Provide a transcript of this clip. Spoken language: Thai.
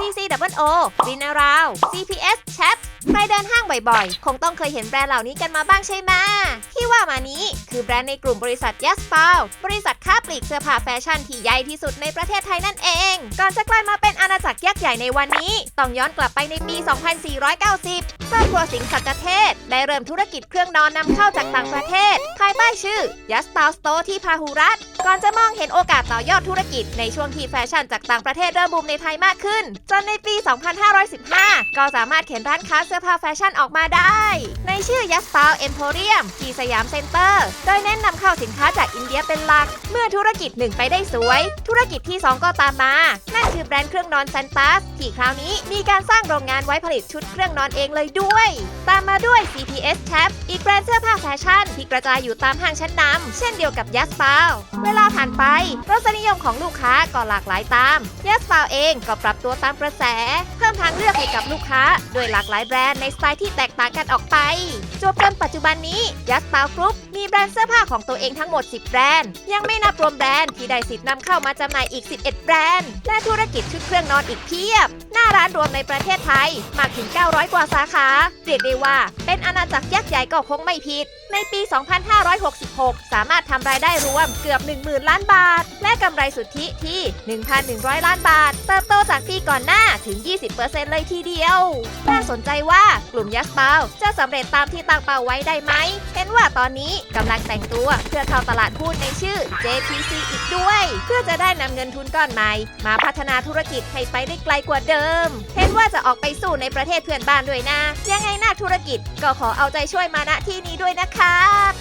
CCO r i n a r o u CPS Chap ใครเดินห้างบ่อยๆ คงต้องเคยเห็นแบรนด์เหล่านี้กันมาบ้างใช่ไหมที่ว่ามานี้คือแบรนด์ในกลุ่มบริษัท Yes p a l บริษัทค้าปลีกเสื้อผ้าแฟชั่นที่ใหญ่ที่สุดในประเทศไทยนั่นเอง ก่อนจะกลายมาเป็นอาณาจักรยักษ์ใหญ่ในวันนี้ ต้องย้อนกลับไปในปี 2490 ครอบครัวสิงห์สัจเทศ ได้เริ่มธุรกิจเครื่องนอนนำเข้าจากต่างประเทศภายใต้ชื่อ Yes p a l Store ที่พาหุรัตก่อนจะมองเห็นโอกาสต่อยอดธุรกิจในช่วงที่แฟชั่นจากต่างประเทศเริ่มบูมในไทยมากขึ้น จนในปี 2515 ก็สามารถเข็นร้านค้าเสื้อผ้าแฟชั่นออกมาได้ ในชื่อ Yes p a l Emporium ที่สยามเซ็นเตอร์ โดยเน้นนำเข้าสินค้าจากอินเดียเป็นหลัก เมื่อธุรกิจหนึ่งไปได้สวย ธุรกิจที่ 2 ก็ตามมา นั่นคือแบรนด์เครื่องนอนซันตัสที่คราวนี้มีการสร้างโรงงานไว้ผลิตชุดเครื่องนอนเองเลยด้วย ตามมาด้วย CPS Chap อีกแบรนด์เสื้อผ้าแฟชั่นที่กระจายอยู่ตามห้างชั้นนำเช่นเดียวกับ Yes p a l เวลาผ่านไปรสนิยมของลูกค้าก็หลากหลายตาม Yes p a l เองก็ปรับตัวตามกระแส เพิ่มทางเลือกให้กับลูกค้าด้วยหลากหลายแบรนด์ในสไตล์ที่แตกต่างกันออกไปจบจนปัจจุบันนี้ Yes p a l Group มีแบรนด์เสื้อผ้าของตัวเองทั้งหมด 10 แบรนด์ ยังไม่นับรวมแบรนด์ที่ได้สิทธิ์นำเข้ามาจำหน่ายอีก 11 แบรนด์ และธุรกิจชุดเครื่องนอนอีกเพียบ หน้าร้านรวมในประเทศไทยมากถึง 900 กว่าสาขาเรียกได้ว่า เป็นอาณาจักรยักษ์ใหญ่ก็คงไม่ผิด ในปี 2566 สามารถทำรายได้รวมเกือบ10,000 ล้านบาท และกำไรสุทธิที่ 1,100 ล้านบาท เติบโตจากปีก่อนหน้าถึง 20%เลยทีเดียว น่าสนใจว่ากลุ่มยัสเปาจะสำเร็จตามที่ตั้งเป้าไว้ได้ไหม เห็นว่าตอนนี้กำลังแต่งตัวเพื่อเข้าตลาดหุ้นในชื่อ JPC อีกด้วย เพื่อจะได้นำเงินทุนก้อนใหม่ มาพัฒนาธุรกิจให้ไปได้ไกลกว่าเดิม เห็นว่าจะออกไปสู้ในประเทศเพื่อนบ้านด้วยนะ ยังไงหน้าธุรกิจก็ขอเอาใจช่วยมาณที่นี้ด้วยนะครับ